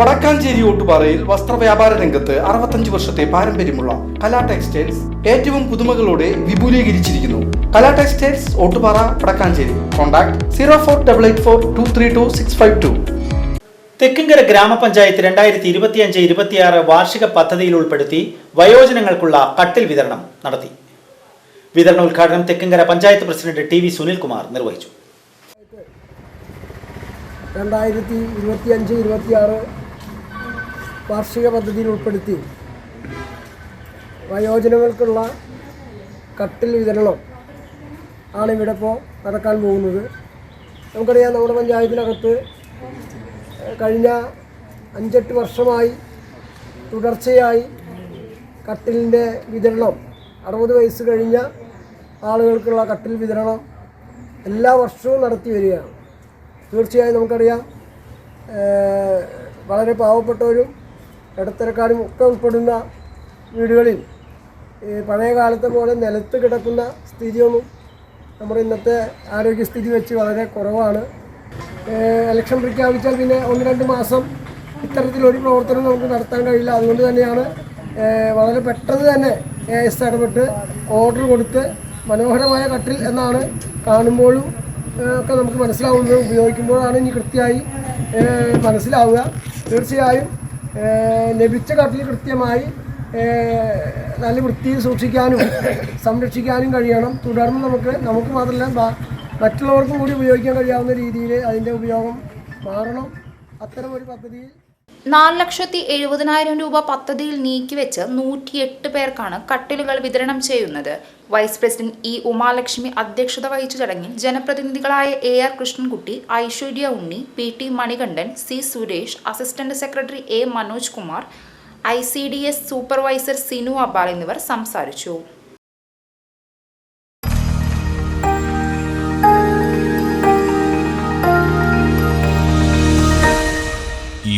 വടക്കാഞ്ചേരി ഓട്ടുപാറയിൽ വസ്ത്രവ്യാപാര രംഗത്ത് അറുപത്തഞ്ച് വർഷത്തെ പാരമ്പര്യമുള്ള കലാ ടെക്സ്റ്റൈൽസ് ഏറ്റവും പുതുമകളോടെ വിപുലീകരിച്ചിരിക്കുന്നു. Kala textiles Ottupara Vadakkanchery. Contact zero four double eight four two three two six five two. Thekkinkara ഗ്രാമപഞ്ചായത്ത് രണ്ടായിരത്തി ഇരുപത്തിയഞ്ച് ഇരുപത്തിയാറ് വാർഷിക പദ്ധതിയിൽ ഉൾപ്പെടുത്തി വയോജനങ്ങൾക്കുള്ള കട്ടിൽ വിതരണം നടത്തി. വിതരണ ഉദ്ഘാടനം Thekkinkara panchayat president T V Sunilkumar നിർവഹിച്ചു. രണ്ടായിരത്തി ഇരുപത്തിയഞ്ച് ഇരുപത്തിയാറ് വാർഷിക പദ്ധതിയിൽ ഉൾപ്പെടുത്തി വയോജനങ്ങൾക്കുള്ള കട്ടിൽ വിതരണം ആണ് ഇവിടെ ഇപ്പോൾ നടക്കാൻ പോകുന്നത്. നമുക്കറിയാം നമ്മുടെ പഞ്ചായത്തിനകത്ത് കഴിഞ്ഞ അഞ്ചെട്ട് വർഷമായി തുടർച്ചയായി കട്ടിലിന്റെ വിതരണം അറുപത് വയസ്സ് കഴിഞ്ഞ ആളുകൾക്കുള്ള കട്ടിൽ വിതരണം എല്ലാ വർഷവും നടത്തി വരികയാണ്. തീർച്ചയായും നമുക്കറിയാം വളരെ പാവപ്പെട്ടവരും ഇടത്തരക്കാരും ഒക്കെ ഉൾപ്പെടുന്ന വീടുകളിൽ ഈ പഴയ കാലത്തെ പോലെ നിലത്ത് കിടക്കുന്ന സ്ഥിതിയൊന്നും നമ്മുടെ ഇന്നത്തെ ആരോഗ്യസ്ഥിതി വെച്ച് വളരെ കുറവാണ്. ഇലക്ഷൻ പ്രഖ്യാപിച്ചാൽ പിന്നെ ഒന്ന് രണ്ട് മാസം ഇത്തരത്തിലൊരു പ്രവർത്തനം നമുക്ക് നടത്താൻ കഴിയില്ല. അതുകൊണ്ട് തന്നെയാണ് വളരെ പെട്ടെന്ന് തന്നെ എ എസ് ഇടപെട്ട് ഓർഡർ കൊടുത്ത് മനോഹരമായ കട്ടിൽ എന്നാണ് കാണുമ്പോഴും ഒക്കെ നമുക്ക് മനസ്സിലാവുന്നത്. ഉപയോഗിക്കുമ്പോഴാണ് ഇനി കൃത്യമായി മനസ്സിലാവുക. തീർച്ചയായും ലഭിച്ച കട്ടിൽ കൃത്യമായി നല്ല വൃത്തിയിൽ സൂക്ഷിക്കാനും സംരക്ഷിക്കാനും കഴിയണം. തുടർന്ന് നമുക്ക് നമുക്ക് മാത്രമല്ല മറ്റുള്ളവർക്കും കൂടി ഉപയോഗിക്കാൻ കഴിയാവുന്ന രീതിയിൽ അതിന്റെ ഉപയോഗം മാറണം. അത്തരം ഒരു പദ്ധതിയിൽ നാല് ലക്ഷത്തി എഴുപതിനായിരം രൂപ പദ്ധതിയിൽ നീക്കിവെച്ച് നൂറ്റിയെട്ട് പേർക്കാണ് കട്ടിലുകൾ വിതരണം ചെയ്യുന്നത്. വൈസ് പ്രസിഡന്റ് ഇ ഉമാലക്ഷ്മി അധ്യക്ഷത വഹിച്ച ചടങ്ങിൽ ജനപ്രതിനിധികളായ A R Krishnankutty Aishwarya Unni P T Manikandan C Suresh assistant secretary A Manoj Kumar I C D S supervisor Sinu Abal എന്നിവർ സംസാരിച്ചു.